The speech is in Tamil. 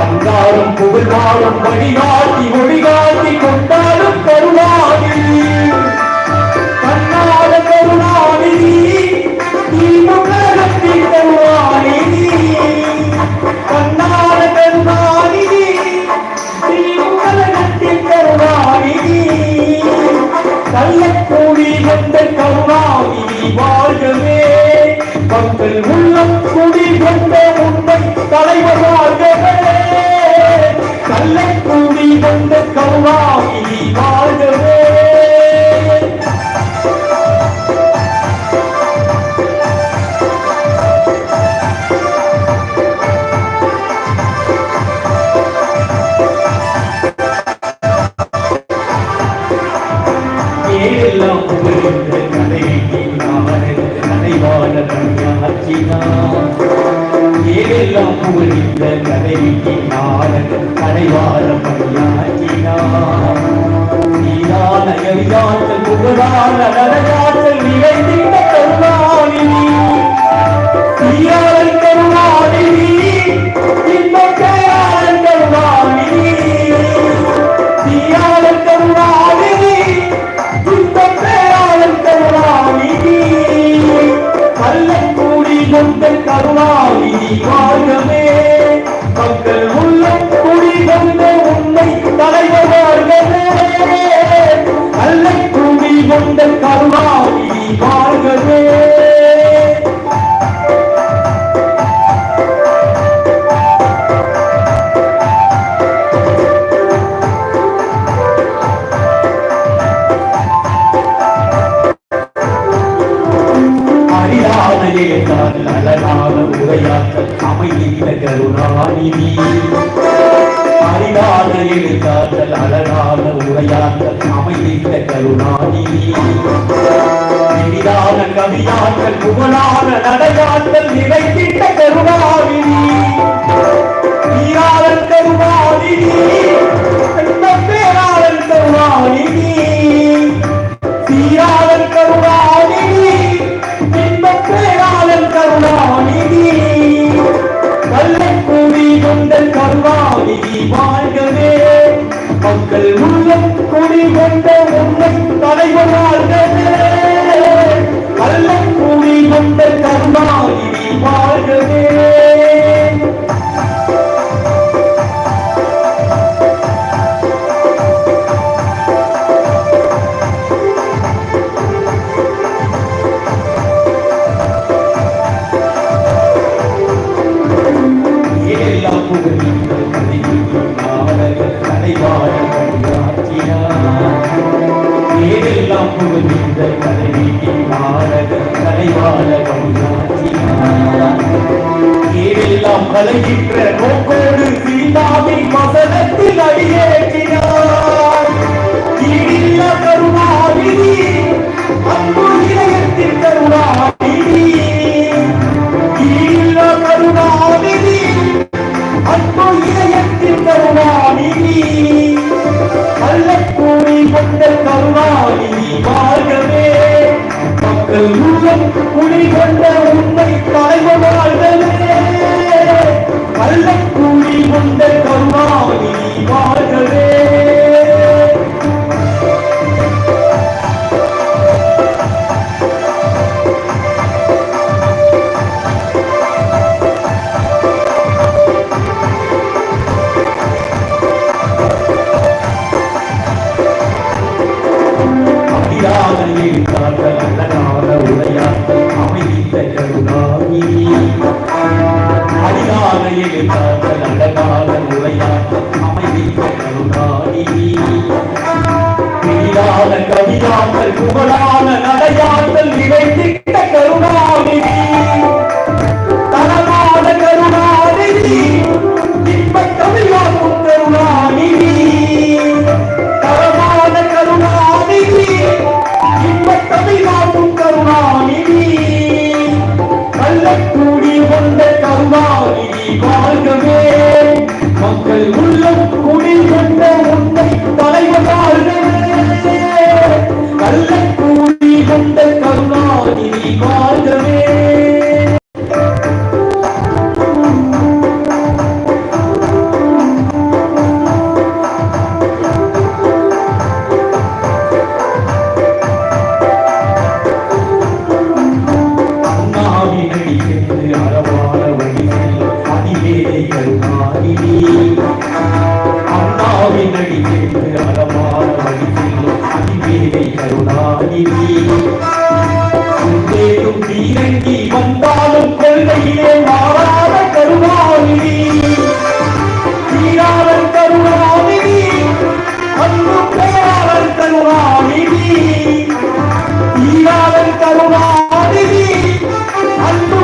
அன்றாடும் புகழ்வாடும் வழிகாட்டி மொழிகாட்டி கொண்டு தலைவர் வாழ்கவே கள்ளக்கூடி கொண்ட கருணாநிதி வாழ்கவே ஏழெல்லாம் புகழ்கின்ற பணியாற்றினார் ஏழெல்லாம் புகழ்கின்ற கதையினார் கதைவாழ பணியாற்றினார் நீரான எரியாற்றல் புகழான நடையாற்றல் நிறைந்திட்ட கருணாநிதி வாழ்கவே மக்கள் உள்ளம் குடி கொண்ட உண்மை தலைவர் வாழ்கவே. கள்ளக்கூடி கொண்ட கருணாநிதி வாழ்கவே எழுத்தால் அமைதியில கருணாநிதி அறிவாத எழுத்தாற்றல் அழகான உரையாற்றல் அமைதியில கருணாநிதி எளிதான கவியாற்றல் புகழான நடையாற்றல் நிறைத்திட்ட கருணாநிதி வீராளன் கருணாநிதி பேராளன் கருணாநிதி சீரா கொண்ட ஏதெல்லாம் புகழ்கின்ற நாடக கலைவாழ பணியாற்றினார் கலைகின்ற நோக்கோடு சீதாவின் வசனத்தில் அடியேற்றினார் ஈடில்ல கருணாநிதி அன்பு இதயத்தின் கருணாநிதி கருணாநிதி அன்பு கருணாநிதி. கள்ளக்கூடி கருணாநிதி வாழ்கவே. மக்கள் உள்ளம் குடி கொண்ட உண்மை தலைவர் por una கருணாநிதி. தேடும் தீரங்கி வந்தாலும் கொள்கையிலே மாறாத கருணாநிதி. தீராளர் கருணாநிதி அன்பு பெயராளர் கருணாநிதி. தீராளர் கருணாநிதி அன்பு